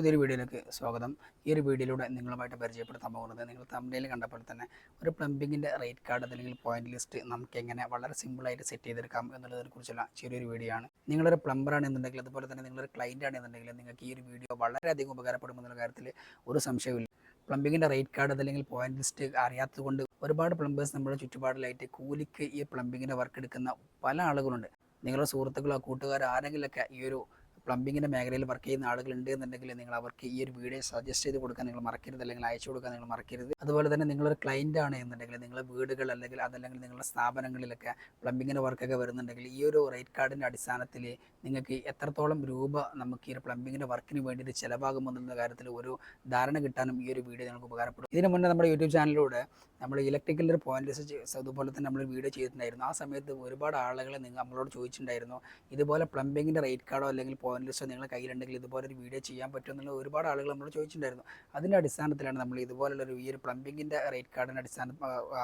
പുതിയൊരു വീഡിയോയിലേക്ക് സ്വാഗതം. ഈ ഒരു വീഡിയോയിലൂടെ നിങ്ങളുമായിട്ട് പരിചയപ്പെടുത്താൻ പോകുന്നത് നിങ്ങൾ തമിഴിൽ കണ്ടപ്പോൾ തന്നെ ഒരു പ്ലംബിങ്ങിന്റെ റേറ്റ് കാർഡ് അല്ലെങ്കിൽ പോയിന്റ് ലിസ്റ്റ് നമുക്ക് എങ്ങനെ വളരെ സിമ്പിളായിട്ട് സെറ്റ് ചെയ്തെടുക്കാം എന്നുള്ളതിനെ കുറിച്ചുള്ള ചെറിയൊരു വീഡിയോ ആണ്. നിങ്ങളൊരു പ്ലംബർ ആണെന്നുണ്ടെങ്കിൽ അതുപോലെ തന്നെ നിങ്ങളൊരു ക്ലൈന്റ് ആണെന്നുണ്ടെങ്കിൽ നിങ്ങൾക്ക് ഈ ഒരു വീഡിയോ വളരെയധികം ഉപകാരപ്പെടുമെന്നുള്ള കാര്യത്തിൽ ഒരു സംശയമില്ല പ്ലംബിങ്ങിന്റെ റേറ്റ് കാർഡ് അല്ലെങ്കിൽ പോയിന്റ് ലിസ്റ്റ് അറിയാത്തതുകൊണ്ട് ഒരുപാട് പ്ലംബേഴ്സ് നമ്മുടെ ചുറ്റുപാടിലായിട്ട് കൂലിക്ക് ഈ പ്ലംബിങ്ങിന്റെ വർക്ക് എടുക്കുന്ന പല ആളുകളുണ്ട്. നിങ്ങളുടെ സുഹൃത്തുക്കളോ കൂട്ടുകാരോ ആരെങ്കിലുമൊക്കെ ഈ ഒരു പ്ലംബിങ്ങിന്റെ മേഖലയിൽ വർക്ക് ചെയ്യുന്ന ആളുകളുണ്ട് എന്നുണ്ടെങ്കിൽ നിങ്ങൾ അവർക്ക് ഈ ഒരു വീഡിയോ സജസ്റ്റ് ചെയ്ത് കൊടുക്കാൻ നിങ്ങൾ മറക്കരുത്. അല്ലെങ്കിൽ അയച്ചു കൊടുക്കാൻ നിങ്ങൾ മറക്കരുത്. അതുപോലെ തന്നെ നിങ്ങളൊരു ക്ലയന്റ് ആണ് എന്നുണ്ടെങ്കിൽ നിങ്ങളുടെ വീടുകൾ അല്ലെങ്കിൽ അതല്ലെങ്കിൽ നിങ്ങളുടെ സ്ഥാപനങ്ങളിലൊക്കെ പ്ലംബിങ്ങിന്റെ വർക്കൊക്കെ വരുന്നുണ്ടെങ്കിൽ ഈ ഒരു റേറ്റ് കാർഡിന്റെ അടിസ്ഥാനത്തിൽ നിങ്ങൾക്ക് എത്രത്തോളം രൂപ നമുക്ക് ഈ ഒരു പ്ലംബിങ്ങിന്റെ വർക്കിന് വേണ്ടിയിട്ട് ചിലവാകുമെന്നുള്ള കാര്യത്തിൽ ഒരു ധാരണ കിട്ടാനും ഈ ഒരു വീഡിയോ നിങ്ങൾക്ക് ഉപകാരപ്പെടും. ഇതിനു മുന്നേ നമ്മുടെ യൂട്യൂബ് ചാനലിലൂടെ നമ്മൾ ഇലക്ട്രിക്കലിന്റെ ഒരു പോയിന്റ് അതുപോലെ തന്നെ നമ്മൾ വീഡിയോ ചെയ്തിട്ടുണ്ടായിരുന്നു. ആ സമയത്ത് ഒരുപാട് ആളുകളെ നിങ്ങൾ നമ്മളോട് ചോദിച്ചിട്ടുണ്ടായിരുന്നു ഇതുപോലെ പ്ലംബിങ്ങിന്റെ റേറ്റ് കാർഡോ അല്ലെങ്കിൽ പോയിന്റ് ലിസ്റ്റോ നിങ്ങളുടെ കയ്യിലുണ്ടെങ്കിൽ ഇതുപോലെ ഒരു വീഡിയോ ചെയ്യാൻ പറ്റുമോ എന്നുള്ള ഒരുപാട് ആളുകൾ നമ്മളോട് ചോദിച്ചിട്ടുണ്ടായിരുന്നു. അതിന്റെ അടിസ്ഥാനത്തിലാണ് നമ്മൾ ഇതുപോലുള്ളൊരു ഈ ഒരു പ്ലംബിങ്ങിന്റെ റേറ്റ് കാർഡിന്റെ അടിസ്ഥാനം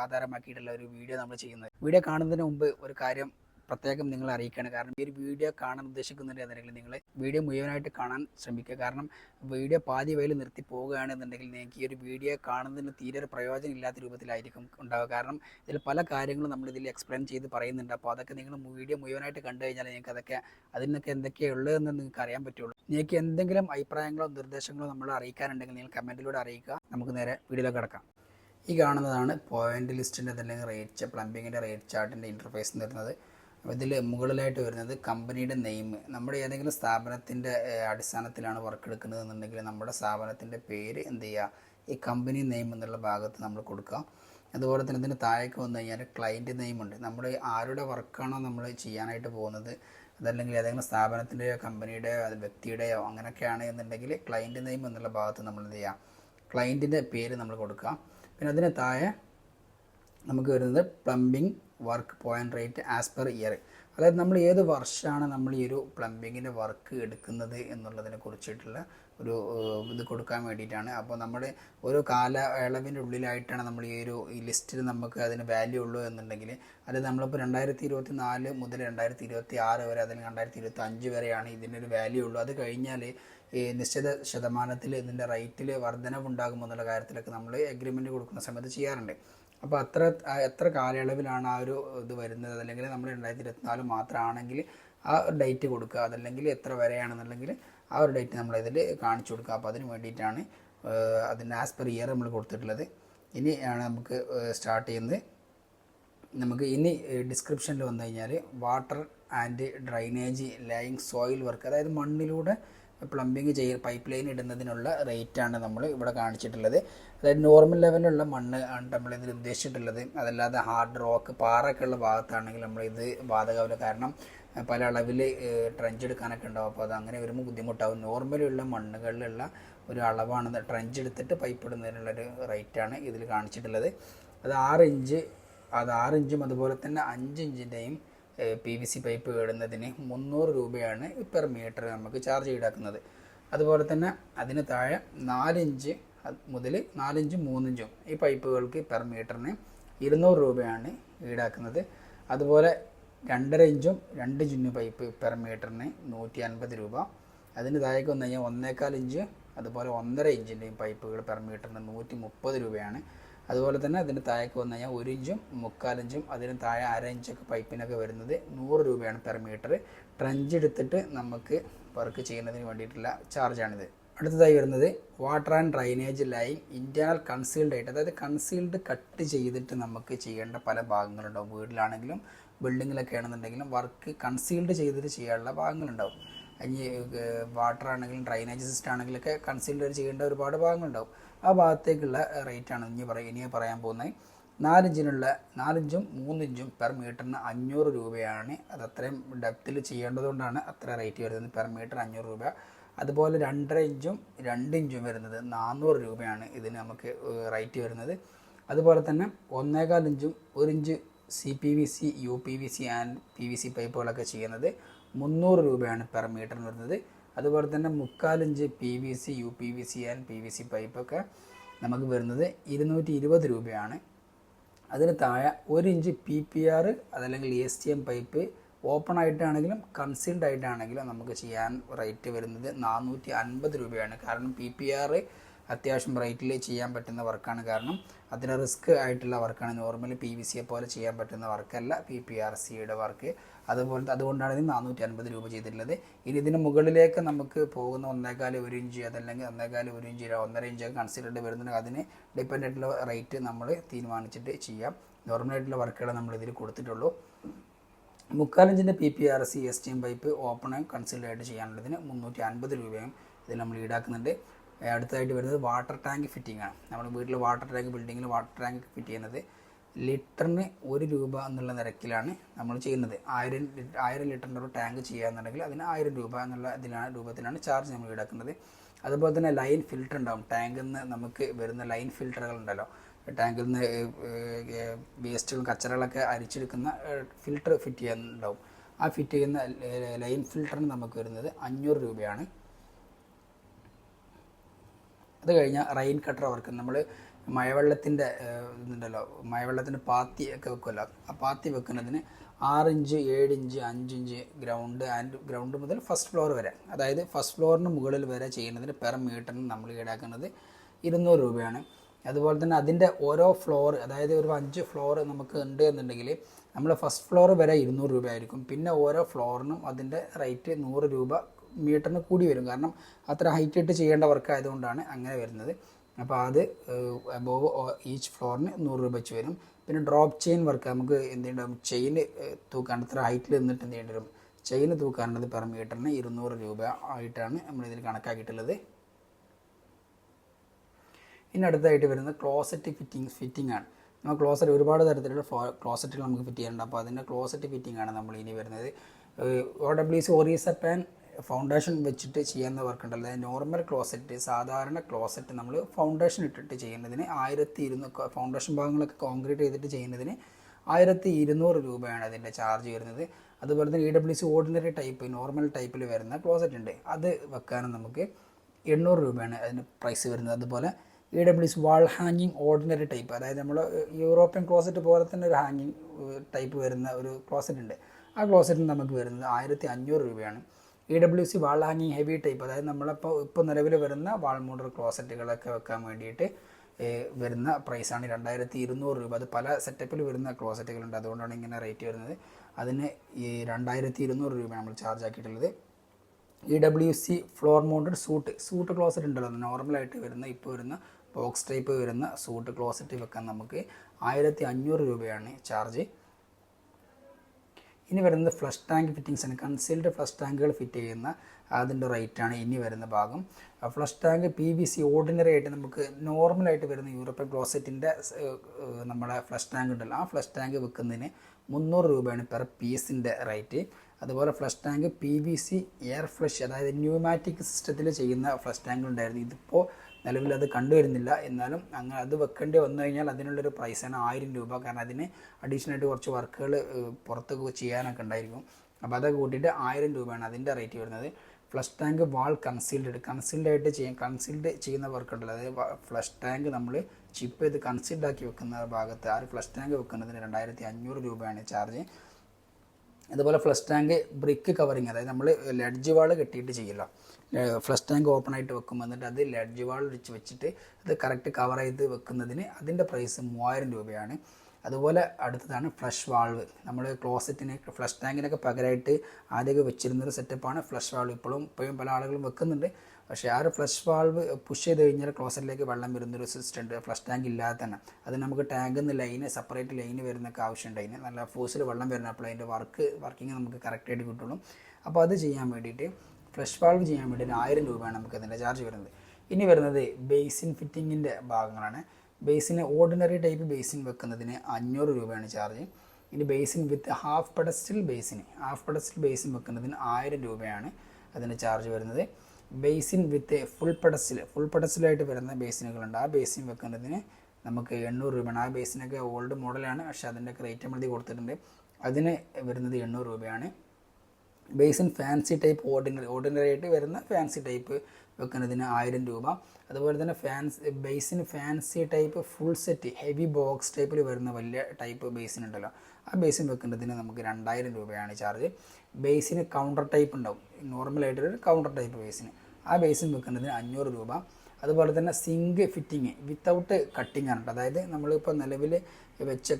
ആധാരമാക്കിയിട്ടുള്ള ഒരു വീഡിയോ നമ്മൾ ചെയ്യുന്നത്. വീഡിയോ കാണുന്നതിന് മുമ്പ് ഒരു കാര്യം പ്രത്യേകം നിങ്ങളെ അറിയിക്കുകയാണ് കാരണം ഈ ഒരു വീഡിയോ കാണാൻ ഉദ്ദേശിക്കുന്നുണ്ട് എന്നുണ്ടെങ്കിൽ നിങ്ങൾ വീഡിയോ മുഴുവനായിട്ട് കാണാൻ ശ്രമിക്കുക. കാരണം വീഡിയോ പാതി വയൽ നിർത്തി പോവുകയാണെന്നുണ്ടെങ്കിൽ നിങ്ങൾക്ക് ഈ ഒരു വീഡിയോ കാണുന്നതിന് തീരെ ഒരു പ്രയോജനം ഇല്ലാത്ത രൂപത്തിലായിരിക്കും ഉണ്ടാവുക. കാരണം ഇതിൽ പല കാര്യങ്ങളും നമ്മൾ ഇതിൽ എക്സ്പ്ലെയിൻ ചെയ്ത് പറയുന്നുണ്ട്. അപ്പോൾ അതൊക്കെ നിങ്ങൾ വീഡിയോ മുഴുവനായിട്ട് കണ്ടു കഴിഞ്ഞാൽ നിങ്ങൾക്ക് അതൊക്കെ അതിനൊക്കെ എന്തൊക്കെയാണ് ഉള്ളതെന്ന് നിങ്ങൾക്ക് അറിയാൻ പറ്റുള്ളൂ. നിങ്ങൾക്ക് എന്തെങ്കിലും അഭിപ്രായങ്ങളോ നിർദ്ദേശങ്ങളോ നമ്മൾ അറിയിക്കാനുണ്ടെങ്കിൽ നിങ്ങൾ കമന്റിലൂടെ അറിയിക്കുക. നമുക്ക് നേരെ വീഡിയോ കിടക്കാം. ഈ കാണുന്നതാണ് പോയിന്റ് ലിസ്റ്റിന്റെ അല്ലെങ്കിൽ റേറ്റ് പ്ലംബിങ്ങിന്റെ റേറ്റ് ചാർട്ടിന്റെ ഇന്റർഫേസ് എന്ന് വരുന്നത് അപ്പോൾ ഇതിൽ മുകളിലായിട്ട് വരുന്നത് കമ്പനിയുടെ നെയിം. നമ്മുടെ ഏതെങ്കിലും സ്ഥാപനത്തിന്റെ അടിസ്ഥാനത്തിലാണ് വർക്ക് എടുക്കുന്നത് എന്നുണ്ടെങ്കിൽ നമ്മുടെ സ്ഥാപനത്തിന്റെ പേര് എന്ത് ചെയ്യുക ഈ കമ്പനി നെയിം എന്നുള്ള ഭാഗത്ത് നമ്മൾ കൊടുക്കുക അതുപോലെ തന്നെ ഇതിന് താഴേക്ക് വന്നു കഴിഞ്ഞാൽ ക്ലയന്റ് നെയിം ഉണ്ട്. നമ്മൾ ആരുടെ വർക്കാണോ നമ്മൾ ചെയ്യാനായിട്ട് പോകുന്നത്? അതല്ലെങ്കിൽ ഏതെങ്കിലും സ്ഥാപനത്തിന്റെയോ കമ്പനിയുടെയോ അത് വ്യക്തിയുടെയോ അങ്ങനെയൊക്കെയാണ് എന്നുണ്ടെങ്കിൽ ക്ലയന്റ് നെയിം എന്നുള്ള ഭാഗത്ത് നമ്മൾ എന്ത് ചെയ്യുക ക്ലയന്റിന്റെ പേര് നമ്മൾ കൊടുക്കുക പിന്നെ അതിന് താഴെ നമുക്ക് വരുന്നത് plumbing work point rate as per year അതായത് നമ്മൾ ഏത് വർഷമാണ് നമ്മൾ ഈ ഒരു പ്ലംബിങ്ങിന്റെ വർക്ക് എടുക്കുന്നത് എന്നുള്ളതിനെ കുറിച്ചിട്ടുള്ള ഒരു ഇത് കൊടുക്കാൻ വേണ്ടിയിട്ടാണ്. അപ്പോൾ നമ്മൾ ഒരു കാലയളവിന്റെ ഉള്ളിലായിട്ടാണ് നമ്മൾ ഈ ഒരു ഈ ലിസ്റ്റിൽ നമുക്ക് അതിന് വാല്യൂ ഉള്ളൂ എന്നുണ്ടെങ്കിൽ അതായത് നമ്മളിപ്പോൾ രണ്ടായിരത്തി ഇരുപത്തി നാല് മുതൽ രണ്ടായിരത്തി ഇരുപത്തി ആറ് വരെ അല്ലെങ്കിൽ രണ്ടായിരത്തി ഇരുപത്തി അഞ്ച് വരെയാണ് ഇതിനൊരു വാല്യൂ ഉള്ളൂ. അത് കഴിഞ്ഞാൽ ഈ നിശ്ചിത ശതമാനത്തിൽ ഇതിന്റെ റേറ്റിൽ വർധനവുണ്ടാകുമെന്നുള്ള കാര്യത്തിലൊക്കെ നമ്മൾ എഗ്രിമെന്റ് കൊടുക്കുന്ന സമയത്ത് ചെയ്യാറുണ്ട്. അപ്പോൾ അത്ര എത്ര കാലയളവിലാണ് ആ ഒരു ഇത് വരുന്നത്? അതല്ലെങ്കിൽ നമ്മൾ രണ്ടായിരത്തി ഇരുപത്തിനാല് മാത്രമാണെങ്കിൽ ആ ഡേറ്റ് കൊടുക്കുക. അതല്ലെങ്കിൽ എത്ര വരെയാണെന്നുണ്ടെങ്കിൽ ആ ഒരു ഡേറ്റ് നമ്മൾ ഇതിൽ കാണിച്ചു കൊടുക്കുക. അപ്പോൾ അതിന് വേണ്ടിയിട്ടാണ് അതിന് ആസ് പെർ ഇയർ നമ്മൾ കൊടുത്തിട്ടുള്ളത്. ഇനി ആണ് നമുക്ക് സ്റ്റാർട്ട് ചെയ്യുന്നത്. നമുക്ക് ഇനി ഡിസ്ക്രിപ്ഷനിൽ വന്നു കഴിഞ്ഞാൽ water and drainage laying soil work അതായത് മണ്ണിലൂടെ പ്ലംബിങ് ചെയ്യൽ പൈപ്പ് ലൈൻ ഇടുന്നതിനുള്ള റേറ്റാണ് നമ്മൾ ഇവിടെ കാണിച്ചിട്ടുള്ളത്. അതായത് നോർമൽ ലെവലിലുള്ള മണ്ണ് ആണ് നമ്മൾ ഇതിൽ ഉദ്ദേശിച്ചിട്ടുള്ളത്. അതല്ലാതെ ഹാർഡ് റോക്ക് പാറൊക്കെ ഉള്ള ഭാഗത്താണെങ്കിൽ നമ്മൾ ഇത് ബാധകമില്ല കാരണം പല അളവിൽ ട്രഞ്ച് എടുക്കാനൊക്കെ ഉണ്ടാവും. അപ്പോൾ അത് അങ്ങനെ വരുമ്പോൾ ബുദ്ധിമുട്ടാവും. നോർമലുള്ള മണ്ണുകളിലുള്ള ഒരു അളവാണ് ട്രഞ്ച് എടുത്തിട്ട് പൈപ്പ് ഇടുന്നതിനുള്ളൊരു റേറ്റാണ് ഇതിൽ കാണിച്ചിട്ടുള്ളത്. അത് ആറ് ഇഞ്ച് അത് ആറ് ഇഞ്ചും അതുപോലെ തന്നെ അഞ്ച് ഇഞ്ചിന്റെയും പി വി സി പൈപ്പ് ഇടുന്നതിന് മുന്നൂറ് രൂപയാണ് പെർ മീറ്റർ നമുക്ക് ചാർജ് ഈടാക്കുന്നത്. അതുപോലെ തന്നെ അതിന് താഴെ നാലിഞ്ച് മുതൽ നാലിഞ്ചും മൂന്നിഞ്ചും ഈ പൈപ്പുകൾക്ക് പെർ മീറ്ററിന് ഇരുന്നൂറ് രൂപയാണ് ഈടാക്കുന്നത്. അതുപോലെ രണ്ടര ഇഞ്ചും രണ്ട് ചിന്നു പൈപ്പ് പെർ മീറ്ററിന് നൂറ്റി അൻപത് രൂപ. അതിന് താഴേക്ക് വന്നു കഴിഞ്ഞാൽ ഒന്നേക്കാൽ ഇഞ്ച് അതുപോലെ ഒന്നര ഇഞ്ചിന്റെയും പൈപ്പുകൾ പെർ മീറ്ററിന് നൂറ്റി മുപ്പത് രൂപയാണ് അതുപോലെ തന്നെ അതിന്റെ താഴേക്ക് വന്നു കഴിഞ്ഞാൽ ഒരു ഇഞ്ചും മുക്കാലിഞ്ചും അതിന് താഴെ അര ഇഞ്ചൊക്കെ പൈപ്പിനൊക്കെ വരുന്നത് നൂറ് രൂപയാണ് പെർ മീറ്റർ. ട്രഞ്ച് എടുത്തിട്ട് നമുക്ക് വർക്ക് ചെയ്യുന്നതിന് വേണ്ടിയിട്ടുള്ള ചാർജാണിത്. അടുത്തതായി വരുന്നത് water and drainage line internal concealed ആയിട്ട് അതായത് കൺസീൽഡ് കട്ട് ചെയ്തിട്ട് നമുക്ക് ചെയ്യേണ്ട പല ഭാഗങ്ങളുണ്ടാവും. വീട്ടിലാണെങ്കിലും ബിൽഡിങ്ങിലൊക്കെ ആണെന്നുണ്ടെങ്കിലും വർക്ക് കൺസീൽഡ് ചെയ്തിട്ട് ചെയ്യാനുള്ള ഭാഗങ്ങളുണ്ടാവും. ഇനി വാട്ടർ ആണെങ്കിലും ഡ്രൈനേജ് സിസ്റ്റം ആണെങ്കിലൊക്കെ കൺസീൽഡ് ചെയ്യേണ്ട ഒരുപാട് ഭാഗങ്ങളുണ്ടാവും. ആ ഭാഗത്തേക്കുള്ള റേറ്റാണ് ഇനി പറയുക ഇനി പറയാൻ പോകുന്നത്. നാലിഞ്ചിനുള്ള നാലിഞ്ചും മൂന്നിഞ്ചും പെർ മീറ്ററിന് അഞ്ഞൂറ് രൂപയാണ്. അത് അത്രയും ഡെപ്തിൽ ചെയ്യേണ്ടതുകൊണ്ടാണ് അത്ര റേറ്റ് വരുന്നത്. പെർ മീറ്റർ അഞ്ഞൂറ് രൂപ. അതുപോലെ രണ്ടര ഇഞ്ചും രണ്ട് ഇഞ്ചും വരുന്നത് നാനൂറ് രൂപയാണ് ഇതിന് നമുക്ക് റേറ്റ് വരുന്നത്. അതുപോലെ തന്നെ ഒന്നേകാൽ ഇഞ്ചും ഒരു inch C P V C U P V C and P V C പൈപ്പുകളൊക്കെ ചെയ്യുന്നത് മുന്നൂറ് രൂപയാണ് പെർ മീറ്ററിന് വരുന്നത്. അതുപോലെ തന്നെ മുക്കാലിഞ്ച് P V C U P V C and P V C പൈപ്പൊക്കെ നമുക്ക് വരുന്നത് ഇരുന്നൂറ്റി ഇരുപത് രൂപയാണ്. അതിന് താഴെ ഒരു ഇഞ്ച് പി പി ആർ അതല്ലെങ്കിൽ S T M pipe open ആയിട്ടാണെങ്കിലും കൺസീൽഡ് ആയിട്ടാണെങ്കിലും നമുക്ക് ചെയ്യാൻ റേറ്റ് വരുന്നത് നാനൂറ്റി അൻപത് രൂപയാണ്. കാരണം പി പി ആർ അത്യാവശ്യം റേറ്റിൽ ചെയ്യാൻ പറ്റുന്ന വർക്കാണ് കാരണം അതിന് റിസ്ക് ആയിട്ടുള്ള വർക്കാണ് നോർമലി പി വി സിയെ പോലെ ചെയ്യാൻ പറ്റുന്ന വർക്കല്ല പി പി ആർ സിയുടെ വർക്ക് അതുപോലെ അതുകൊണ്ടാണ് ഇത് നാനൂറ്റി അൻപത് രൂപ ചെയ്തിട്ടുള്ളത്. ഇനി ഇതിന് മുകളിലേക്ക് നമുക്ക് പോകുന്ന ഒന്നേകാൽ ഒരു ഇഞ്ച് അതല്ലെങ്കിൽ ഒന്നേകാൽ ഒരു ഇഞ്ച് ഒന്നര ഇഞ്ചൊക്കെ കൺസിഡർഡ് വരുന്നുണ്ടെങ്കിൽ അതിന് ഡിപ്പെൻഡ് ആയിട്ടുള്ള റേറ്റ് നമ്മൾ തീരുമാനിച്ചിട്ട് ചെയ്യാം. നോർമലായിട്ടുള്ള വർക്കുകൾ നമ്മൾ ഇതിൽ കൊടുത്തിട്ടുള്ളൂ. മുക്കാലഞ്ചിന്റെ P P R C S T M pipe open consider ആയിട്ട് ചെയ്യാനുള്ളതിന് മുന്നൂറ്റി അൻപത് രൂപയും ഇതിൽ നമ്മൾ ഈടാക്കുന്നുണ്ട്. അടുത്തതായിട്ട് വരുന്നത് വാട്ടർ ടാങ്ക് ഫിറ്റിംഗ് ആണ്. നമ്മൾ വീട്ടിൽ വാട്ടർ ടാങ്ക് ബിൽഡിങ്ങിൽ വാട്ടർ ടാങ്ക് ഫിറ്റ് ചെയ്യുന്നത്. ലിറ്ററിന് ഒരു രൂപ എന്നുള്ള നിരക്കിലാണ് നമ്മൾ ചെയ്യുന്നത്. ആയിരം ആയിരം ലിറ്ററിന്റെ ഒരു ടാങ്ക് ചെയ്യാന്നുണ്ടെങ്കിൽ അതിന് ആയിരം രൂപ എന്നുള്ള ഇതിലാണ് രൂപത്തിലാണ് ചാർജ് നമ്മൾ ഈടാക്കുന്നത്. അതുപോലെ തന്നെ ലൈൻ ഫിൽറ്റർ ഉണ്ടാവും. ടാങ്കിൽ നിന്ന് നമുക്ക് വരുന്ന ലൈൻ ഫിൽറ്ററുകൾ ഉണ്ടല്ലോ. ടാങ്കിൽ നിന്ന് വേസ്റ്റുകളും കച്ചറകളൊക്കെ അരിച്ചെടുക്കുന്ന ഫിൽറ്റർ ഫിറ്റ് ചെയ്യാനുണ്ടാവും. ആ ഫിറ്റ് ചെയ്യുന്ന ലൈൻ ഫിൽറ്ററിന് നമുക്ക് വരുന്നത് അഞ്ഞൂറ് രൂപയാണ്. അത് കഴിഞ്ഞാൽ റെയിൻ കട്ടർ വർക്ക് നമ്മൾ മഴവെള്ളത്തിന്റെ ഇതുണ്ടല്ലോ മഴവെള്ളത്തിന്റെ പാത്തി ഒക്കെ വെക്കുമല്ലോ ആ പാത്തി വെക്കുന്നതിന് ഇഞ്ച് ഏഴ് ഇഞ്ച് അഞ്ച് ഇഞ്ച് ഗ്രൗണ്ട് ആൻഡ് ഗ്രൗണ്ട് മുതൽ ഫസ്റ്റ് ഫ്ലോർ വരെ. അതായത് ഫസ്റ്റ് ഫ്ലോറിന് മുകളിൽ വരെ ചെയ്യുന്നതിന് പെർ മീറ്ററിന് നമ്മൾ ഈടാക്കുന്നത് ഇരുന്നൂറ് രൂപയാണ്. അതുപോലെ തന്നെ അതിന്റെ ഓരോ ഫ്ലോർ അതായത് ഒരു അഞ്ച് ഫ്ലോർ നമുക്ക് ഉണ്ട് എന്നുണ്ടെങ്കിൽ നമ്മൾ ഫസ്റ്റ് ഫ്ലോർ വരെ ഇരുന്നൂറ് രൂപ ആയിരിക്കും. പിന്നെ ഓരോ ഫ്ലോറിനും അതിന്റെ റേറ്റ് നൂറ് രൂപ മീറ്ററിന് കൂടി വരും. കാരണം അത്ര ഹൈറ്റ് ഇട്ട് ചെയ്യേണ്ട വർക്ക് ആയതുകൊണ്ടാണ് അങ്ങനെ വരുന്നത്. അപ്പോൾ അത് അബോവ് ഈച്ച് ഫ്ലോറിന് നൂറ് രൂപ വെച്ച് വരും. പിന്നെ ഡ്രോപ്പ് ചെയിൻ വർക്ക് നമുക്ക് എന്തുണ്ടാവും ചെയിൻ തൂക്കാൻ അത്ര ഹൈറ്റിൽ നിന്നിട്ട് എന്ത് ചെയ്യേണ്ടി വരും? ചെയിൻ തൂക്കാനുള്ളത് പെർ മീറ്ററിന് ഇരുന്നൂറ് രൂപ ആയിട്ടാണ് നമ്മൾ നമ്മളിതിൽ കണക്കാക്കിയിട്ടുള്ളത്. ഇനി അടുത്തായിട്ട് വരുന്നത് ക്ലോസറ്റ് ഫിറ്റിംഗ് ഫിറ്റിംഗ് ആണ്. നമ്മൾ ക്ലോസറ്റ് ഒരുപാട് തരത്തിലുള്ള ക്ലോസറ്റുകൾ നമുക്ക് ഫിറ്റ് ചെയ്യാനുണ്ട്. അപ്പോൾ അതിന്റെ ക്ലോസറ്റ് ഫിറ്റിംഗ് ആണ് നമ്മൾ ഇനി വരുന്നത് ഒ ഡബ്ല്യു സി ഒറീസപ്പാൻ ഫൗണ്ടേഷൻ വെച്ചിട്ട് ചെയ്യുന്ന വർക്ക് ഉണ്ടല്ലോ അതായത് നോർമൽ ക്ലോസറ്റ് സാധാരണ ക്ലോസറ്റ് നമ്മൾ ഫൗണ്ടേഷൻ ഇട്ടിട്ട് ചെയ്യുന്നതിന് ആയിരത്തി ഇരുന്നൂറ് ഫൗണ്ടേഷൻ ഭാഗങ്ങളൊക്കെ കോൺക്രീറ്റ് ചെയ്തിട്ട് ചെയ്യുന്നതിന് ആയിരത്തി ഇരുന്നൂറ് രൂപയാണ് അതിന്റെ ചാർജ് വരുന്നത്. അതുപോലെ തന്നെ E W C ordinary type normal ടൈപ്പിൽ വരുന്ന ക്ലോസറ്റ് ഉണ്ട്. അത് വെക്കാനും നമുക്ക് എണ്ണൂറ് രൂപയാണ് അതിന് പ്രൈസ് വരുന്നത്. അതുപോലെ ഇ ഡബ്ല്യു സി വാൾ ഹാങ്ങിങ് ഓർഡിനറി ടൈപ്പ് അതായത് നമ്മൾ യൂറോപ്യൻ ക്ലോസറ്റ് പോലെ തന്നെ ഒരു ഹാങ്ങിങ് ടൈപ്പ് വരുന്ന ഒരു ക്ലോസറ്റ് ഉണ്ട്. ആ ക്ലോസറ്റിന് നമുക്ക് വരുന്നത് ആയിരത്തി അഞ്ഞൂറ് രൂപയാണ്. ഇ ഡബ്ല്യു സി വാൾ ഹാങ്ങിങ് ഹെവി ടൈപ്പ് അതായത് നമ്മളിപ്പോൾ ഇപ്പോൾ നിലവിൽ വരുന്ന വാൾ മോഡർ ക്ലോസറ്റുകളൊക്കെ വെക്കാൻ വേണ്ടിയിട്ട് വരുന്ന പ്രൈസാണ് രണ്ടായിരത്തി ഇരുന്നൂറ് രൂപ. അത് പല സെറ്റപ്പിൽ വരുന്ന ക്ലോസറ്റുകളുണ്ട് അതുകൊണ്ടാണ് ഇങ്ങനെ റേറ്റ് വരുന്നത്. അതിന് ഈ രണ്ടായിരത്തി ഇരുന്നൂറ് രൂപ നമ്മൾ charge ആക്കിയിട്ടുള്ളത്. E W C floor mounted suit suit closet ഉണ്ടല്ലോ. നോർമലായിട്ട് വരുന്ന ഇപ്പോൾ വരുന്ന ബോക്സ് ടൈപ്പ് വരുന്ന സൂട്ട് ക്ലോസറ്റ് വെക്കാൻ നമുക്ക് ആയിരത്തി അഞ്ഞൂറ് രൂപയാണ് ചാർജ് ഇനി വരുന്നത് ഫ്ലഷ് ടാങ്ക് ഫിറ്റിങ്സ് ആണ്. കൺസീൽഡ് ഫ്ലഷ് ടാങ്കുകൾ ഫിറ്റ് ചെയ്യുന്ന അതിന്റെ റേറ്റാണ് ഇനി വരുന്ന ഭാഗം. Flush tank P V C ordinary ആയിട്ട് നമുക്ക് നോർമലായിട്ട് വരുന്ന യൂറോപ്യൻ ക്ലോസറ്റിന്റെ നമ്മുടെ ഫ്ലഷ് ടാങ്ക് ഉണ്ടല്ലോ. ആ ഫ്ലഷ് ടാങ്ക് വെക്കുന്നതിന് മുന്നൂറ് രൂപയാണ് പെർ പീസിന്റെ റേറ്റ് അതുപോലെ flush tank P V C air flush അതായത് ന്യൂമാറ്റിക് സിസ്റ്റത്തിൽ ചെയ്യുന്ന ഫ്ലഷ് ടാങ്ക് ഉണ്ടായിരുന്നു. ഇതിപ്പോൾ നിലവിൽ അത് കണ്ടുവരുന്നില്ല. എന്നാലും അങ്ങനെ അത് വെക്കേണ്ടി വന്നു കഴിഞ്ഞാൽ അതിനുള്ളൊരു പ്രൈസാണ് ആയിരം രൂപ. കാരണം അതിന് അഡീഷണൽ ആയിട്ട് കുറച്ച് വർക്കുകൾ പുറത്തൊക്കെ ചെയ്യാനൊക്കെ ഉണ്ടായിരിക്കും. അപ്പോൾ അതൊക്കെ കൂട്ടിയിട്ട് ആയിരം രൂപയാണ് അതിന്റെ റേറ്റ് വരുന്നത്. Flush tank wall concealed concealed ആയിട്ട് ചെയ്യാൻ കൺസീൽഡ് ചെയ്യുന്ന വർക്ക് ഉണ്ടല്ലോ. അതായത് ഫ്ലഷ് ടാങ്ക് നമ്മൾ ചിപ്പ് ചെയ്ത് കൺസീൽഡ് ആക്കി വെക്കുന്ന ഭാഗത്ത് ആ ഒരു ഫ്ലഷ് ടാങ്ക് വെക്കുന്നതിന് രണ്ടായിരത്തി അഞ്ഞൂറ് രൂപയാണ് ചാർജ് അതുപോലെ ഫ്ലഷ് ടാങ്ക് ബ്രിക്ക് കവറിങ് അതായത് നമ്മൾ ലഡ്ജ് വാൾ കെട്ടിയിട്ട് ചെയ്യില്ല. ഫ്ലഷ് ടാങ്ക് ഓപ്പൺ ആയിട്ട് വെക്കും എന്നിട്ട് അത് ലഡ്ജ് വാൾ വെച്ച് വെച്ചിട്ട് അത് കറക്റ്റ് കവർ ചെയ്ത് വെക്കുന്നതിന് അതിന്റെ പ്രൈസ് മൂവായിരം രൂപയാണ്. അതുപോലെ അടുത്തതാണ് ഫ്ലഷ് വാൾവ് നമ്മൾ ക്ലോസറ്റിന് ഫ്ലഷ് ടാങ്കിനൊക്കെ പകരമായിട്ട് ആദ്യമൊക്കെ വെച്ചിരുന്നൊരു സെറ്റപ്പാണ് ഫ്ലഷ് വാൾവ് ഇപ്പോഴും ഇപ്പോഴും പല ആളുകളും വെക്കുന്നുണ്ട്. പക്ഷേ ആ ഒരു ഫ്ലഷ് വാൾവ് പുഷ് ചെയ്ത് കഴിഞ്ഞാൽ ക്ലോസറ്റിലേക്ക് വെള്ളം വരുന്നൊരു സിസ്റ്റം ഉണ്ട് ഫ്ലഷ് ടാങ്ക് ഇല്ലാതെ തന്നെ. അത് നമുക്ക് ടാങ്കിൽ നിന്ന് ലൈന് സെപ്പറേറ്റ് ലൈന് വരുന്നൊക്കെ ആവശ്യമുണ്ട് അതിന്. നല്ല ഫോഴ്സിൽ വെള്ളം വരുന്ന അപ്പോൾ അതിന്റെ വർക്ക് വർക്കിംഗ് നമുക്ക് കറക്റ്റായിട്ട് കിട്ടുള്ളൂ. അപ്പോൾ അത് ചെയ്യാൻ വേണ്ടിയിട്ട് ഫ്ലഷ് വാൾവ് ചെയ്യാൻ വേണ്ടിയിട്ട് ആയിരം രൂപയാണ് നമുക്ക് അതിന്റെ ചാർജ് വരുന്നത്. ഇനി വരുന്നത് ബേസിൻ ഫിറ്റിങ്ങിന്റെ ഭാഗങ്ങളാണ്. ബേസിന് ഓർഡിനറി ടൈപ്പ് ബേസിൻ വെക്കുന്നതിന് അഞ്ഞൂറ് രൂപയാണ് ചാർജ് ഇനി ബേസിൻ വിത്ത് ഹാഫ് പെഡസ്റ്റിൽ ബേസിന് ഹാഫ് പെഡസ്റ്റിൽ ബേസിൻ വെക്കുന്നതിന് ആയിരം രൂപയാണ് അതിന് ചാർജ് വരുന്നത്. Basin with a full pedestal full പെഡസിലായിട്ട് വരുന്ന ബേസിനുകളുണ്ട് ആ ബേസിൻ വെക്കുന്നതിന് നമുക്ക് എണ്ണൂറ് രൂപയാണ്. ആ ബേസിനൊക്കെ ഓൾഡ് മോഡലാണ് പക്ഷേ അതിന്റെയൊക്കെ റേറ്റ് നമ്മൾ കൊടുത്തിട്ടുണ്ട്. അതിന് വരുന്നത് എണ്ണൂറ് രൂപയാണ്. Basin fancy type ordinary ordinary ആയിട്ട് വരുന്ന ഫാൻസി ടൈപ്പ് വെക്കുന്നതിന് ആയിരം രൂപ. അതുപോലെ തന്നെ ഫാൻസ് ബേസിന് fancy type full set heavy box ടൈപ്പിൽ വരുന്ന വലിയ ടൈപ്പ് ബേസിൻ ഉണ്ടല്ലോ. ആ ബേസിൻ വെക്കുന്നതിന് നമുക്ക് രണ്ടായിരം രൂപയാണ് ചാർജ് ബേസിന് കൗണ്ടർ ടൈപ്പ് ഉണ്ടാവും. നോർമലായിട്ടൊരു കൗണ്ടർ ടൈപ്പ് ബേസിന് ആ ബേസിൻ വെക്കുന്നതിന് അഞ്ഞൂറ് രൂപ. അതുപോലെ തന്നെ സിങ്ക് ഫിറ്റിങ് വിത്തൗട്ട് കട്ടിങ് ആണ്. അതായത് നമ്മളിപ്പോൾ നിലവിൽ വെച്ച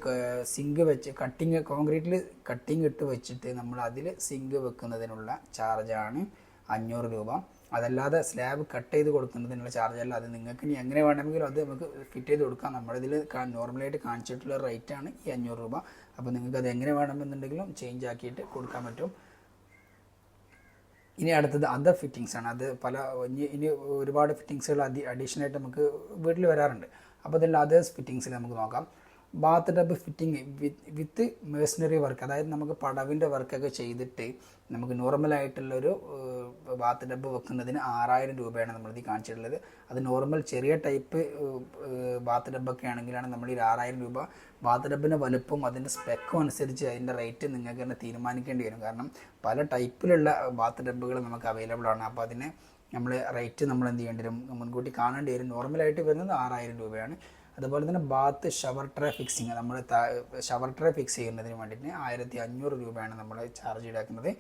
സിങ്ക് വെച്ച് കട്ടിങ് കോൺക്രീറ്റിൽ കട്ടിങ് ഇട്ട് വെച്ചിട്ട് നമ്മൾ അതിൽ സിങ്ക് വെക്കുന്നതിനുള്ള ചാർജാണ് അഞ്ഞൂറ് രൂപ. അതല്ലാതെ സ്ലാബ് കട്ട് ചെയ്ത് കൊടുക്കുന്നതിനുള്ള ചാർജ് അല്ല. അത് നിങ്ങൾക്ക് ഇനി എങ്ങനെ വേണമെങ്കിലും അത് നമുക്ക് ഫിറ്റ് ചെയ്ത് കൊടുക്കാം. നമ്മളിതിൽ നോർമലായിട്ട് കാണിച്ചിട്ടുള്ള റേറ്റാണ് ഈ അഞ്ഞൂറ് രൂപ. അപ്പോൾ നിങ്ങൾക്ക് അത് എങ്ങനെ വേണമെന്നുണ്ടെങ്കിലും ചേഞ്ച് ആക്കിയിട്ട് കൊടുക്കാൻ പറ്റും. ഇനി അടുത്തത് അതർ ഫിറ്റിങ്സ് ആണ്. അത് പല ഇനി ഒരുപാട് ഫിറ്റിങ്സുകൾ അതി അഡീഷണലായിട്ട് നമുക്ക് വീട്ടിൽ വരാറുണ്ട്. അപ്പോൾ അതിൽ അതേഴ്സ് ഫിറ്റിങ്സിൽ നമുക്ക് നോക്കാം. Bath tub fitting with masonry work അതായത് നമുക്ക് പടവിന്റെ വർക്കൊക്കെ ചെയ്തിട്ട് നമുക്ക് നോർമലായിട്ടുള്ളൊരു ബാത്ത് ടബ് വെക്കുന്നതിന് ആറായിരം രൂപയാണ് നമ്മൾ നമ്മളിത് കാണിച്ചിട്ടുള്ളത്. അത് നോർമൽ ചെറിയ ടൈപ്പ് ബാത്ത് ടബൊക്കെ ആണെങ്കിലാണ് നമ്മൾ ഈ ആറായിരം രൂപ ബാത്ത് ടബിന്റെ വലുപ്പം അതിന്റെ സ്പെക്കും അനുസരിച്ച് അതിന്റെ റേറ്റ് നിങ്ങൾക്ക് തന്നെ തീരുമാനിക്കേണ്ടി വരും. കാരണം പല ടൈപ്പിലുള്ള ബാത്ത് ടബുകൾ നമുക്ക് അവൈലബിൾ ആണ്. അപ്പോൾ അതിന് നമ്മൾ റേറ്റ് നമ്മൾ എന്ത് ചെയ്യേണ്ടി വരും? മുൻകൂട്ടി കാണേണ്ടി വരും. നോർമലായിട്ട് വരുന്നത് ആറായിരം രൂപയാണ്. അതുപോലെ തന്നെ ബാത്ത് ഷവർ ട്രേ ഫിക്സിങ് നമ്മൾ ഷവർ ട്രേ ഫിക്സ് ചെയ്യുന്നതിന് വേണ്ടിയിട്ട് ആയിരത്തി അഞ്ഞൂറ് രൂപയാണ് നമ്മൾ ചാർജ് ഈടാക്കുന്നത്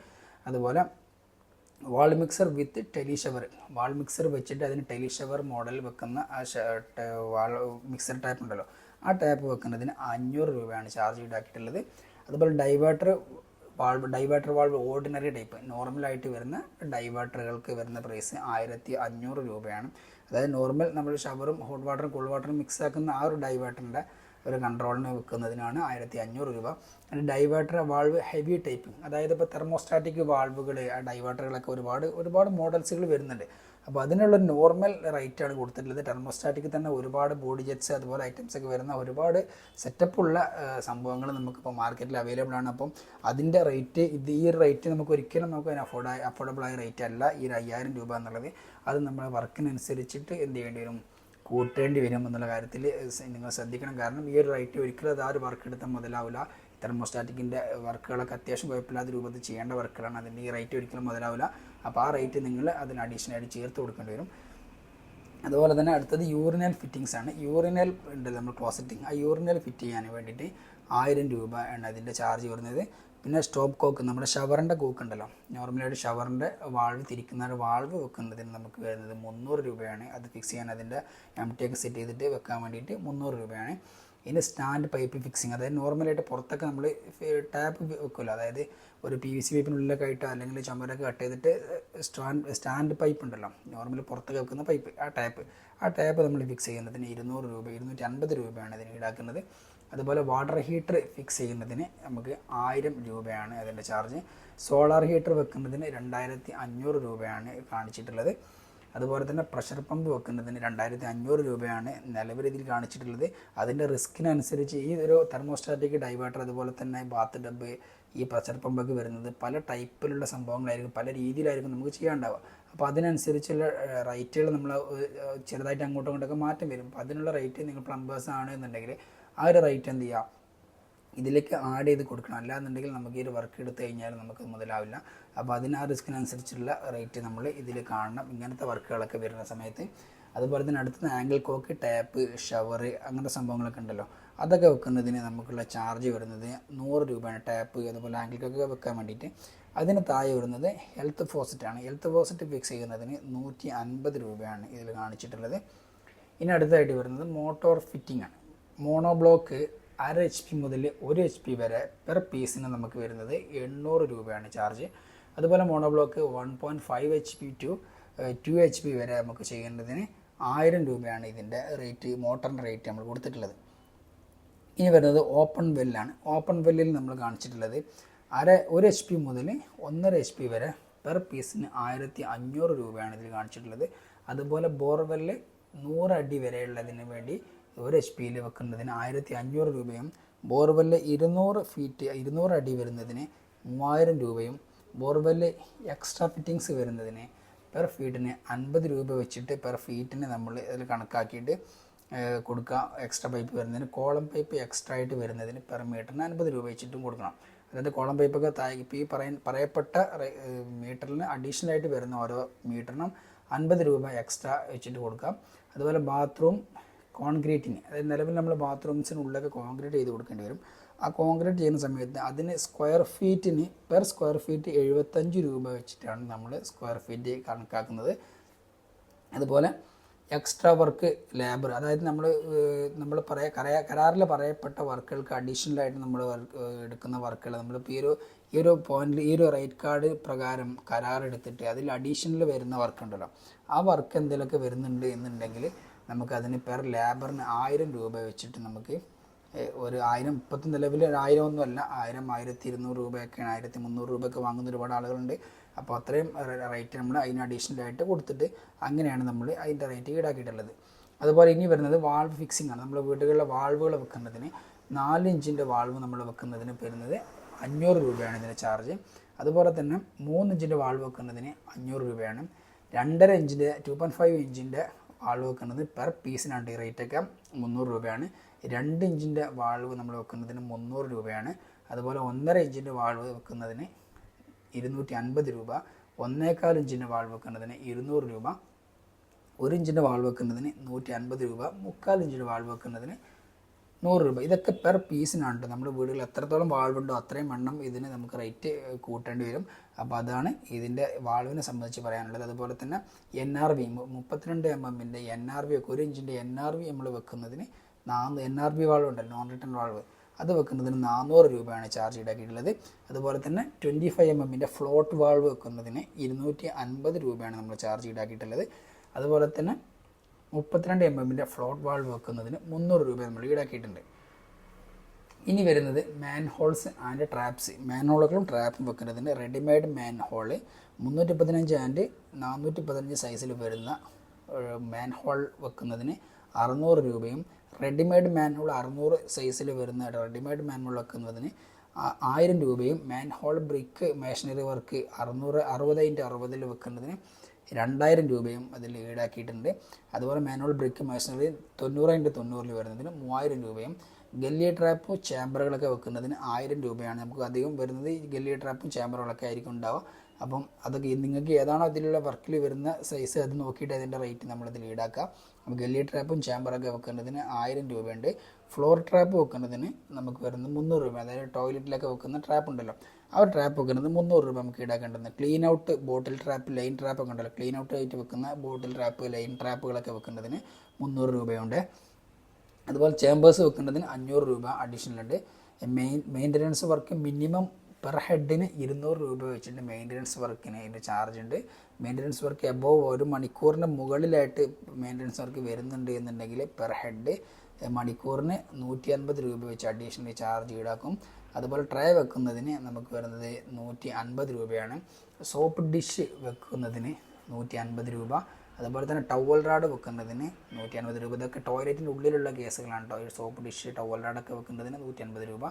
അതുപോലെ wall mixer with tele shower wall mixer വെച്ചിട്ട് അതിന് ടെലി ഷവർ മോഡൽ വെക്കുന്ന ആ വാൾ മിക്സർ ടാപ്പ് ഉണ്ടല്ലോ ആ ടാപ്പ് വെക്കുന്നതിന് അഞ്ഞൂറ് രൂപയാണ് ചാർജ് ഈടാക്കിയിട്ടുള്ളത് അതുപോലെ diverter valve diverter valve ordinary type നോർമലായിട്ട് വരുന്ന ഡൈവേർട്ടറുകൾക്ക് വരുന്ന പ്രൈസ് ആയിരത്തി അഞ്ഞൂറ് രൂപയാണ്. അതായത് നോർമൽ നമ്മൾ ഷവറും ഹോട്ട് വാട്ടറും കൂൾ വാട്ടറും മിക്സ് ആക്കുന്ന ആ ഒരു ഡൈവേർട്ടറിന്റെ ഒരു കൺട്രോളിന് വെക്കുന്നതിനാണ് ആയിരത്തി അഞ്ഞൂറ് രൂപ ഡൈവേട്ടർ വാൾവ് ഹെവി ടൈപ്പ് അതായത് ഇപ്പോൾ തെർമോസ്റ്റാറ്റിക് വാൾവുകൾ ആ ഡൈവേർട്ടറുകളൊക്കെ ഒരുപാട് ഒരുപാട് മോഡൽസുകൾ വരുന്നുണ്ട്. അപ്പോൾ അതിനുള്ള നോർമൽ റേറ്റാണ് കൊടുത്തിട്ടുള്ളത്. ടെർമോസ്റ്റാറ്റിക്ക് തന്നെ ഒരുപാട് ബോഡി ജെറ്റ്സ് അതുപോലെ ഐറ്റംസ് ഒക്കെ വരുന്ന ഒരുപാട് സെറ്റപ്പുള്ള സംഭവങ്ങൾ നമുക്കിപ്പോൾ മാർക്കറ്റിൽ അവൈലബിൾ ആണ്. അപ്പം അതിന്റെ റേറ്റ് ഇത് ഈ റേറ്റ് നമുക്ക് ഒരിക്കലും നമുക്ക് അഫോർഡ് അഫോർഡബിൾ ആയ റേറ്റ് അല്ല. ഈ ഒരു അയ്യായിരം രൂപ എന്നുള്ളത് അത് നമ്മുടെ വർക്കിനനുസരിച്ചിട്ട് എന്ത് ചെയ്യേണ്ടി വരും? കൂട്ടേണ്ടി വരും എന്നുള്ള കാര്യത്തിൽ നിങ്ങൾ ശ്രദ്ധിക്കണം. കാരണം ഈ ഒരു റേറ്റ് ഒരിക്കലും അത് ആ ഒരു വർക്ക് എടുത്താൽ മുതലാവില്ല. തെർമോസ്റ്റാറ്റിക്കിന്റെ വർക്കുകളൊക്കെ അത്യാവശ്യം കുഴപ്പമില്ലാത്ത രൂപത്തിൽ ചെയ്യേണ്ട വർക്കുകളാണ് അതിന്റെ ഈ റേറ്റ് ഒരിക്കലും മുതലാവില്ല. അപ്പോൾ ആ റേറ്റ് നിങ്ങൾ അതിന് അഡീഷണലായിട്ട് ചേർത്ത് കൊടുക്കേണ്ടി വരും. അതുപോലെ തന്നെ അടുത്തത് യൂറിനൽ ഫിറ്റിങ്സ് ആണ്. യൂറിനൽ ഉണ്ട് നമ്മൾ ക്ലോസറ്റിങ് ആ യൂറിനൽ ഫിറ്റ് ചെയ്യാൻ വേണ്ടിയിട്ട് ആയിരം രൂപ ആണ് അതിന്റെ ചാർജ് വരുന്നത്. പിന്നെ സ്റ്റോപ്പ് കോക്ക് നമ്മുടെ ഷവറിന്റെ കോക്ക് ഉണ്ടല്ലോ. നോർമലായിട്ട് ഷവറിന്റെ വാൾവ് തിരിക്കുന്ന ഒരു വാൾവ് വെക്കുന്നതിന് നമുക്ക് വരുന്നത് മുന്നൂറ് രൂപയാണ്. അത് ഫിക്സ് ചെയ്യാൻ അതിന്റെ എം ടി ഒക്കെ സെറ്റ് ചെയ്തിട്ട് വെക്കാൻ വേണ്ടിയിട്ട് മുന്നൂറ് രൂപയാണ്. ഇനി സ്റ്റാൻഡ് പൈപ്പ് ഫിക്സിങ് അതായത് നോർമലായിട്ട് പുറത്തൊക്കെ നമ്മൾ ടാപ്പ് വെക്കുമല്ലോ അതായത് ഒരു പി വി സി പൈപ്പിനുള്ളിലൊക്കെ ആയിട്ട് അല്ലെങ്കിൽ ചുമരൊക്കെ കട്ട് ചെയ്തിട്ട് സ്റ്റാൻഡ് സ്റ്റാൻഡ് പൈപ്പ് ഉണ്ടല്ലോ. നോർമലി പുറത്തൊക്കെ വെക്കുന്ന പൈപ്പ് ആ ടാപ്പ്. ആ ടാപ്പ് നമ്മൾ ഫിക്സ് ചെയ്യുന്നതിന് ഇരുന്നൂറ് രൂപ ഇരുന്നൂറ്റി അൻപത് രൂപയാണ് ഇതിന് ഈടാക്കുന്നത്. അതുപോലെ വാട്ടർ ഹീറ്റർ ഫിക്സ് ചെയ്യുന്നതിന് നമുക്ക് ആയിരം രൂപയാണ് അതിന്റെ ചാർജ് സോളാർ ഹീറ്റർ വെക്കുന്നതിന് രണ്ടായിരത്തി അഞ്ഞൂറ് രൂപയാണ് കാണിച്ചിട്ടുള്ളത്. അതുപോലെ തന്നെ പ്രഷർ പമ്പ് വെക്കുന്നതിന് രണ്ടായിരത്തി അഞ്ഞൂറ് രൂപയാണ് നിലവിൽ ഇതിൽ കാണിച്ചിട്ടുള്ളത്. അതിന്റെ റിസ്കിനനുസരിച്ച് ഈ ഒരു തെർമോസ്റ്റാറ്റിക് ഡൈവേർട്ടർ അതുപോലെ തന്നെ ബാത്ത് ഡബ്ബ് ഈ പ്രഷർ പമ്പൊക്കെ വരുന്നത് പല ടൈപ്പിലുള്ള സംഭവങ്ങളായിരിക്കും പല രീതിയിലായിരിക്കും നമുക്ക് ചെയ്യാണ്ടാവുക അപ്പോൾ അതിനനുസരിച്ചുള്ള റേറ്റുകൾ നമ്മൾ ചെറുതായിട്ട് അങ്ങോട്ടും ഇങ്ങോട്ടൊക്കെ മാറ്റം വരും. അപ്പോൾ അതിനുള്ള റേറ്റ് നിങ്ങൾ പ്ലംബേഴ്സ് ആണ് എന്നുണ്ടെങ്കിൽ ആ ഒരു റേറ്റ് എന്ത് ചെയ്യുക? ഇതിലേക്ക് ആഡ് ചെയ്ത് കൊടുക്കണം. അല്ലാന്നുണ്ടെങ്കിൽ നമുക്ക് ഈ ഒരു വർക്ക് എടുത്തു കഴിഞ്ഞാൽ നമുക്ക് മുതലാവില്ല. അപ്പോൾ അതിന് ആ റിസ്കിനനുസരിച്ചുള്ള റേറ്റ് നമ്മൾ ഇതിൽ കാണണം. ഇങ്ങനത്തെ വർക്കുകളൊക്കെ വരുന്ന സമയത്ത്. അതുപോലെ തന്നെ അടുത്ത ആംഗിൾ കോക്ക് ടാപ്പ് ഷവർ അങ്ങനത്തെ സംഭവങ്ങളൊക്കെ ഉണ്ടല്ലോ. അതൊക്കെ വെക്കുന്നതിന് നമുക്കുള്ള ചാർജ് വരുന്നത് നൂറ് രൂപയാണ്. ടാപ്പ് അതുപോലെ ആംഗിൾ കോക്ക് വെക്കാൻ വേണ്ടിയിട്ട്. അതിന് താഴെ വരുന്നത് ഹെൽത്ത് ഫോസറ്റ് ആണ്. ഹെൽത്ത് ഫോസറ്റ് ഫിക്സ് ചെയ്യുന്നതിന് നൂറ്റി അൻപത് രൂപയാണ് ഇതിൽ കാണിച്ചിട്ടുള്ളത്. ഇനി അടുത്തതായിട്ട് വരുന്നത് മോട്ടോർ ഫിറ്റിംഗ് ആണ്. മോണോ ബ്ലോക്ക് അര എച്ച് പി മുതൽ ഒരു എച്ച് പി വരെ പെർ പീസിന് നമുക്ക് വരുന്നത് എണ്ണൂറ് രൂപയാണ് ചാർജ് അതുപോലെ monoblock one point five H P to two H P വരെ നമുക്ക് ചെയ്യേണ്ടതിന് ആയിരം രൂപയാണ് ഇതിന്റെ റേറ്റ് മോട്ടറിന്റെ റേറ്റ് നമ്മൾ കൊടുത്തിട്ടുള്ളത്. ഇനി വരുന്നത് ഓപ്പൺ വെല്ലാണ് ഓപ്പൺ വെല്ലിൽ നമ്മൾ കാണിച്ചിട്ടുള്ളത് അര ഒരു എച്ച് പി മുതൽ ഒന്നര എച്ച് പി വരെ പെർ പീസിന് ആയിരത്തി അഞ്ഞൂറ് രൂപയാണ് ഇതിൽ കാണിച്ചിട്ടുള്ളത്. അതുപോലെ ബോർവെല്ല് നൂറടി വരെയുള്ളതിന് വേണ്ടി ഒരു എച്ച് പിയിൽ വെക്കുന്നതിന് ആയിരത്തി അഞ്ഞൂറ് രൂപയും ബോർവെല്ല് ഇരുന്നൂറ് ഫീറ്റ് ഇരുന്നൂറ് അടി വരുന്നതിന് മൂവായിരം രൂപയും ബോർവെല്ല് എക്സ്ട്രാ ഫിറ്റിങ്സ് വരുന്നതിന് പെർ ഫീറ്റിന് അൻപത് രൂപ വെച്ചിട്ട് പെർ ഫീറ്റിന് നമ്മൾ ഇതിൽ കണക്കാക്കിയിട്ട് കൊടുക്കുക എക്സ്ട്രാ പൈപ്പ് വരുന്നതിന്. കോളം പൈപ്പ് എക്സ്ട്രാ ആയിട്ട് വരുന്നതിന് പെർ മീറ്ററിന് അൻപത് രൂപ വെച്ചിട്ടും കൊടുക്കണം. അതായത് കോളം പൈപ്പൊക്കെ താഴെ ഇപ്പോൾ ഈ പറയ പറയപ്പെട്ട മീറ്ററിന് അഡീഷണൽ ആയിട്ട് വരുന്ന ഓരോ മീറ്ററിനും അൻപത് രൂപ എക്സ്ട്രാ വെച്ചിട്ട് കൊടുക്കാം. അതുപോലെ ബാത്റൂം കോൺക്രീറ്റിന് അതായത് നിലവിൽ നമ്മൾ ബാത്റൂംസിനുള്ളിലൊക്കെ കോൺക്രീറ്റ് ചെയ്ത് കൊടുക്കേണ്ടി വരും. ആ കോൺക്രീറ്റ് ചെയ്യുന്ന സമയത്ത് അതിന് സ്ക്വയർ ഫീറ്റിന് പെർ സ്ക്വയർ ഫീറ്റ് എഴുപത്തഞ്ച് രൂപ വെച്ചിട്ടാണ് നമ്മൾ സ്ക്വയർ ഫീറ്റ് കണക്കാക്കുന്നത്. അതുപോലെ എക്സ്ട്രാ വർക്ക് ലേബർ അതായത് നമ്മൾ നമ്മൾ പറയാ കരാ കരാറിൽ പറയപ്പെട്ട വർക്കുകൾക്ക് അഡീഷണൽ ആയിട്ട് നമ്മൾ വർക്ക് എടുക്കുന്ന വർക്കുകൾ നമ്മളിപ്പോൾ ഈ ഒരു ഈ ഒരു പോയിന്റിൽ ഈ ഒരു റേറ്റ് കാർഡ് പ്രകാരം കരാർ എടുത്തിട്ട് അതിൽ അഡീഷണൽ വരുന്ന വർക്ക് ഉണ്ടല്ലോ. ആ വർക്ക് എന്തെങ്കിലുമൊക്കെ വരുന്നുണ്ട് എന്നുണ്ടെങ്കിൽ നമുക്ക് അതിന് പെർ ലേബറിന് ആയിരം രൂപ വെച്ചിട്ട് നമുക്ക് ഒരു ആയിരം ഇപ്പോഴത്തെ നിലവിൽ ആയിരം ഒന്നുമല്ല ആയിരം ആയിരത്തി ഇരുന്നൂറ് രൂപയൊക്കെയാണ് ആയിരത്തി മുന്നൂറ് രൂപയൊക്കെ വാങ്ങുന്ന ഒരുപാട് ആളുകളുണ്ട്. അപ്പോൾ അത്രയും റേറ്റ് നമ്മൾ അതിന് അഡീഷണൽ ആയിട്ട് കൊടുത്തിട്ട് അങ്ങനെയാണ് നമ്മൾ അതിന്റെ റേറ്റ് ഈടാക്കിയിട്ടുള്ളത്. അതുപോലെ ഇനി വരുന്നത് വാൾവ് ഫിക്സിംഗ് ആണ്. നമ്മൾ വീടുകളിലെ വാൾവുകൾ വെക്കുന്നതിന് നാല് ഇഞ്ചിന്റെ വാൾവ് നമ്മൾ വെക്കുന്നതിന് വരുന്നത് അഞ്ഞൂറ് രൂപയാണ് ഇതിന്റെ ചാർജ് അതുപോലെ തന്നെ മൂന്ന് ഇഞ്ചിന്റെ വാൾവ് വെക്കുന്നതിന് അഞ്ഞൂറ് രൂപയാണ്. രണ്ടര ഇഞ്ചിന്റെ ടു പോയിന്റ് ഫൈവ് ഇഞ്ചിന്റെ വാൾവ് വെക്കുന്നത് പെർ പീസിനാണ് ഈ റേറ്റൊക്കെ മുന്നൂറ് രൂപയാണ്. രണ്ട് ഇഞ്ചിന്റെ വാൾവ് നമ്മൾ വെക്കുന്നതിന് മുന്നൂറ് രൂപയാണ്. അതുപോലെ ഒന്നര ഇഞ്ചിന്റെ വാൾവ് വെക്കുന്നതിന് ഇരുന്നൂറ്റി അൻപത് രൂപ ഒന്നേക്കാൽ ഇഞ്ചിന്റെ വാൾവ് വെക്കുന്നതിന് ഇരുന്നൂറ് രൂപ ഒരു ഇഞ്ചിന്റെ വാൾവ് വെക്കുന്നതിന് നൂറ്റി അൻപത് രൂപ മുക്കാൽ ഇഞ്ചിന്റെ വാൾവ് വെക്കുന്നതിന് നൂറ് രൂപ. ഇതൊക്കെ പെർ പീസിനാണ് കേട്ടോ നമ്മുടെ വീടുകളിൽ എത്രത്തോളം വാൾവുണ്ടോ അത്രയും എണ്ണം ഇതിന് നമുക്ക് റേറ്റ് കൂട്ടേണ്ടി വരും. അപ്പോൾ അതാണ് ഇതിന്റെ വാൾവിനെ സംബന്ധിച്ച് പറയാനുള്ളത്. അതുപോലെ തന്നെ എൻ ആർ വി മുപ്പത്തിരണ്ട് എം എമ്മിന്റെ എൻ ആർ വി ഒക്കെ ഒരു ഇഞ്ചിന്റെ എൻ ആർ വി നമ്മൾ വെക്കുന്നതിന് നാന്ന് എൻ ആർ ബി വാൾവ് ഉണ്ടല്ലോ നോൺ റിട്ടേൺ വാൾവ്. അത് വെക്കുന്നതിന് നാനൂറ് രൂപയാണ് ചാർജ് ഈടാക്കിയിട്ടുള്ളത്. അതുപോലെ തന്നെ ട്വന്റി ഫൈവ് എം എമ്മിന്റെ ഫ്ലോട്ട് വാൾവ് വെക്കുന്നതിന് ഇരുന്നൂറ്റി അൻപത് രൂപയാണ് നമ്മൾ ചാർജ് ഈടാക്കിയിട്ടുള്ളത്. അതുപോലെ തന്നെ മുപ്പത്തിരണ്ട് എം എമ്മിന്റെ ഫ്ലോട്ട് വാൾവ് വെക്കുന്നതിന് മുന്നൂറ് രൂപ നമ്മൾ ഈടാക്കിയിട്ടുണ്ട്. ഇനി വരുന്നത് മാൻഹോൾസ് ആൻഡ് ട്രാപ്സ് മാൻഹോളുകളും ട്രാപ്പും വെക്കുന്നതിന് റെഡിമെയ്ഡ് മാൻ ഹോൾ മുന്നൂറ്റി പതിനഞ്ച് ആൻഡ് നാനൂറ്റി പതിനഞ്ച് സൈസിൽ വരുന്ന മാൻഹോൾ വെക്കുന്നതിന് അറുന്നൂറ് രൂപയും റെഡിമെയ്ഡ് മാൻഹോൾ അറുന്നൂറ് സൈസിൽ വരുന്ന റെഡിമെയ്ഡ് മാൻഹോൾ വെക്കുന്നതിന് ആയിരം രൂപയും മാൻഹോൾ ബ്രിക്ക് മെഷീനറി വർക്ക് അറുന്നൂറ് അറുപത് ഇന്റ് അറുപതിൽ വെക്കുന്നതിന് രണ്ടായിരം രൂപയും അതിൽ ഈടാക്കിയിട്ടുണ്ട്. അതുപോലെ മാനുവൽ ബ്രേക്ക് മെഷീനറി തൊണ്ണൂറ് തൊണ്ണൂറിൽ വരുന്നതിന് മൂവായിരം രൂപയും ഗല്ലി ട്രാപ്പ് ചേമ്പറുകളൊക്കെ വെക്കുന്നതിന് ആയിരം രൂപയാണ് നമുക്ക് അധികം വരുന്നത്. ഈ ഗല്ലി ട്രാപ്പും ചേമ്പറുകളൊക്കെ ആയിരിക്കും ഉണ്ടാവുക. അപ്പം അതൊക്കെ നിങ്ങൾക്ക് ഏതാണോ അതിലുള്ള വർക്കിൽ വരുന്ന സൈസ് അത് നോക്കിയിട്ട് അതിന്റെ റേറ്റ് നമ്മളതിൽ ഈടാക്കാം അപ്പോൾ ഗല്ലി ട്രാപ്പും ചേമ്പറൊക്കെ വെക്കുന്നതിന് ആയിരം രൂപയുണ്ട്. ഫ്ലോർ ട്രാപ്പ് വെക്കുന്നതിന് നമുക്ക് വരുന്നത് മുന്നൂറ് രൂപ അതായത് ടോയ്ലറ്റിലൊക്കെ വെക്കുന്ന ട്രാപ്പ് ഉണ്ടല്ലോ. ആ ഒരു ട്രാപ്പ് വെക്കുന്നത് മുന്നൂറ് രൂപ നമുക്ക് ഈടാക്കേണ്ടത് clean out bottle trap line trap ഒക്കെ ഉണ്ടല്ലോ. ക്ലീൻ ഔട്ട് ആയിട്ട് വെക്കുന്ന ബോട്ടിൽ ട്രാപ്പ് ലൈൻ ട്രാപ്പുകളൊക്കെ വെക്കുന്നതിന് മുന്നൂറ് രൂപയുണ്ട്. അതുപോലെ ചേമ്പേഴ്സ് വെക്കേണ്ടതിന് അഞ്ഞൂറ് രൂപ അഡീഷണൽ ഉണ്ട്. Main maintenance work minimum per ഹെഡിന് ഇരുന്നൂറ് രൂപ വെച്ചിട്ട് മെയിന്റനൻസ് വർക്കിന് അതിന്റെ ചാർജ് ഉണ്ട്. മെയിന്റനൻസ് വർക്ക് എബോവ് ഒരു മണിക്കൂറിന് മുകളിലായിട്ട് മെയിന്റനൻസ് വർക്ക് വരുന്നുണ്ട് എന്നുണ്ടെങ്കിൽ പെർ ഹെഡ് മണിക്കൂറിന് നൂറ്റി അൻപത് രൂപ വെച്ച് അഡീഷണൽ ചാർജ് ഈടാക്കും. അതുപോലെ ട്രേ വെക്കുന്നതിന് നമുക്ക് വരുന്നത് നൂറ്റി അൻപത് രൂപയാണ്. സോപ്പ് ഡിഷ് വെക്കുന്നതിന് നൂറ്റി അൻപത് രൂപ. അതുപോലെ തന്നെ ടവൽ റാഡ് വെക്കുന്നതിന് നൂറ്റി അൻപത് രൂപ. ഇതൊക്കെ ടോയ്ലറ്റിന്റെ ഉള്ളിലുള്ള കേസുകളാണ് കേട്ടോ. ഈ സോപ്പ് ഡിഷ് ടവൽ റാഡൊക്കെ വെക്കുന്നതിന് നൂറ്റി അൻപത് രൂപ.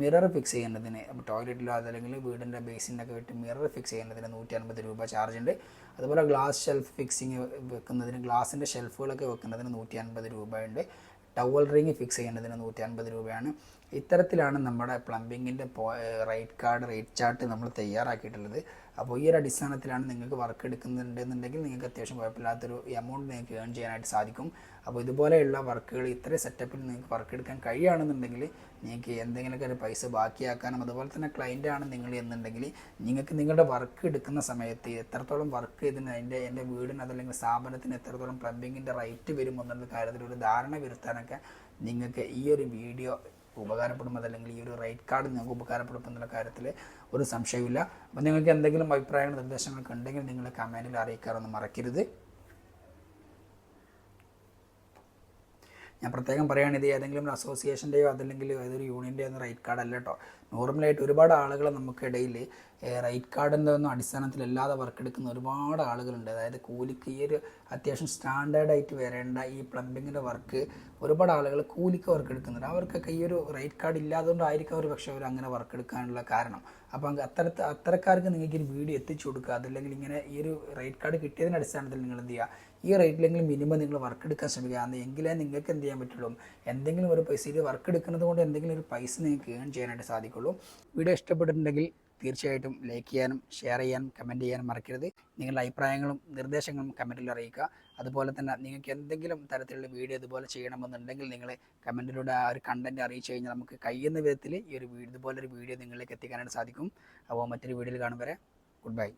മിറർ ഫിക്സ് ചെയ്യുന്നതിന് അപ്പോൾ ടോയ്ലറ്റിലോ അതല്ലെങ്കിൽ വീടിന്റെ ബേസിനൊക്കെ വിട്ട് മിറർ ഫിക്സ് ചെയ്യുന്നതിന് നൂറ്റി അൻപത് രൂപ ചാർജ് ഉണ്ട്. അതുപോലെ ഗ്ലാസ് ഷെൽഫ് ഫിക്സിങ് വെക്കുന്നതിന് ഗ്ലാസിന്റെ ഷെൽഫുകളൊക്കെ വെക്കുന്നതിന് നൂറ്റി അൻപത് രൂപയുണ്ട് ടവൽ റിങ് ഫിക്സ് ചെയ്യുന്നതിന് നൂറ്റി അൻപത് രൂപയാണ്. ഇത്തരത്തിലാണ് നമ്മുടെ പ്ലംബിങ്ങിന്റെ റേറ്റ് കാർഡ് റേറ്റ് ചാർട്ട് നമ്മൾ തയ്യാറാക്കിയിട്ടുള്ളത്. അപ്പോൾ ഈ ഒരു അടിസ്ഥാനത്തിലാണ് നിങ്ങൾക്ക് വർക്ക് എടുക്കുന്നുണ്ടെന്നുണ്ടെങ്കിൽ നിങ്ങൾക്ക് അത്യാവശ്യം കുഴപ്പമില്ലാത്തൊരു എമൗണ്ട് നിങ്ങൾക്ക് ഏൺ ചെയ്യാനായിട്ട് സാധിക്കും. അപ്പോൾ ഇതുപോലെയുള്ള വർക്കുകൾ ഇത്ര സെറ്റപ്പിൽ നിങ്ങൾക്ക് വർക്ക് എടുക്കാൻ കഴിയുകയാണെന്നുണ്ടെങ്കിൽ നിങ്ങൾക്ക് എന്തെങ്കിലുമൊക്കെ ഒരു പൈസ ബാക്കിയാക്കാനും അതുപോലെ തന്നെ ക്ലയന്റ് ആണ് നിങ്ങൾ എന്നുണ്ടെങ്കിൽ നിങ്ങൾക്ക് നിങ്ങളുടെ വർക്ക് എടുക്കുന്ന സമയത്ത് എത്രത്തോളം വർക്ക് ഇതിന് അതിന്റെ എന്റെ വീടിന് അതല്ലെങ്കിൽ സ്ഥാപനത്തിന് എത്രത്തോളം പ്ലംബിങ്ങിന്റെ റേറ്റ് വരും എന്നുള്ള കാര്യത്തിൽ ഒരു ധാരണ വരുത്താനൊക്കെ നിങ്ങൾക്ക് ഈ ഒരു വീഡിയോ ഉപകാരപ്പെടും അതല്ലെങ്കിൽ ഈ ഒരു റൈറ്റ് കാർഡ് നിങ്ങൾക്ക് ഉപകാരപ്പെടും എന്നുള്ള കാര്യത്തിൽ ഒരു സംശയമില്ല അപ്പോൾ നിങ്ങൾക്ക് എന്തെങ്കിലും അഭിപ്രായങ്ങൾ നിർദ്ദേശങ്ങളൊക്കെ ഉണ്ടെങ്കിൽ നിങ്ങൾ കമന്റിൽ അറിയിക്കാറൊന്നും മറക്കരുത്. ഞാൻ പ്രത്യേകം പറയുകയാണ് ഇത് ഏതെങ്കിലും ഒരു അസോസിയേഷന്റെയോ അതല്ലെങ്കിൽ ഏതൊരു യൂണിയന്റെയോ ഒന്നും റൈറ്റ് കാർഡ് അല്ല കേട്ടോ നോർമലായിട്ട് ഒരുപാട് ആളുകൾ നമുക്കിടയിൽ റൈറ്റ് കാർഡിന്റെ ഒന്നും അടിസ്ഥാനത്തിലല്ലാതെ വർക്ക് എടുക്കുന്ന ഒരുപാട് ആളുകളുണ്ട്. അതായത് കൂലിക്ക് ഈ ഒരു അത്യാവശ്യം സ്റ്റാൻഡേർഡായിട്ട് വരേണ്ട ഈ പ്ലംബിങ്ങിന്റെ വർക്ക് ഒരുപാട് ആളുകൾ കൂലിക്ക് വർക്ക് എടുക്കുന്നുണ്ട് അവർക്കൊക്കെ ഈ ഒരു റൈറ്റ് കാർഡ് ഇല്ലാത്തതുകൊണ്ടായിരിക്കും അവർ പക്ഷേ അവർ അങ്ങനെ വർക്ക് എടുക്കാനുള്ള കാരണം അപ്പോൾ അത്തരത്ത് അത്തരക്കാർക്ക് നിങ്ങൾക്ക് ഒരു വീഡിയോ എത്തിച്ചു കൊടുക്കുക അതല്ലെങ്കിൽ ഇങ്ങനെ ഈ ഒരു റൈറ്റ് കാർഡ് കിട്ടിയതിന്റെ അടിസ്ഥാനത്തിൽ നിങ്ങൾ എന്ത് ചെയ്യുക ഈ റേറ്റിലെങ്കിലും മിനിമം നിങ്ങൾ വർക്ക് എടുക്കാൻ ശ്രമിക്കുക. അന്ന് എങ്കിലേ നിങ്ങൾക്ക് എന്ത് ചെയ്യാൻ പറ്റുള്ളൂ. എന്തെങ്കിലും ഒരു പൈസ ഇത് വർക്ക് എടുക്കുന്നത് കൊണ്ട് എന്തെങ്കിലും ഒരു പൈസ നിങ്ങൾക്ക് ഏൺ ചെയ്യാനായിട്ട് സാധിക്കുള്ളൂ. വീഡിയോ ഇഷ്ടപ്പെട്ടിട്ടുണ്ടെങ്കിൽ തീർച്ചയായിട്ടും ലൈക്ക് ചെയ്യാനും ഷെയർ ചെയ്യാനും കമന്റ് ചെയ്യാനും മറക്കരുത്. നിങ്ങളുടെ അഭിപ്രായങ്ങളും നിർദ്ദേശങ്ങളും കമന്റിൽ അറിയിക്കുക. അതുപോലെ തന്നെ നിങ്ങൾക്ക് എന്തെങ്കിലും തരത്തിലുള്ള വീഡിയോ ഇതുപോലെ ചെയ്യണമെന്നുണ്ടെങ്കിൽ നിങ്ങൾ കമന്റിലൂടെ ആ ഒരു കണ്ടന്റ് അറിയിച്ചു കഴിഞ്ഞാൽ നമുക്ക് കഴിയുന്ന വിധത്തിൽ ഈ ഒരു ഇതുപോലൊരു വീഡിയോ നിങ്ങളിലേക്ക് എത്തിക്കാനായിട്ട് സാധിക്കും. അപ്പോൾ മറ്റൊരു വീഡിയോയിൽ കാണും വരെ. Good bye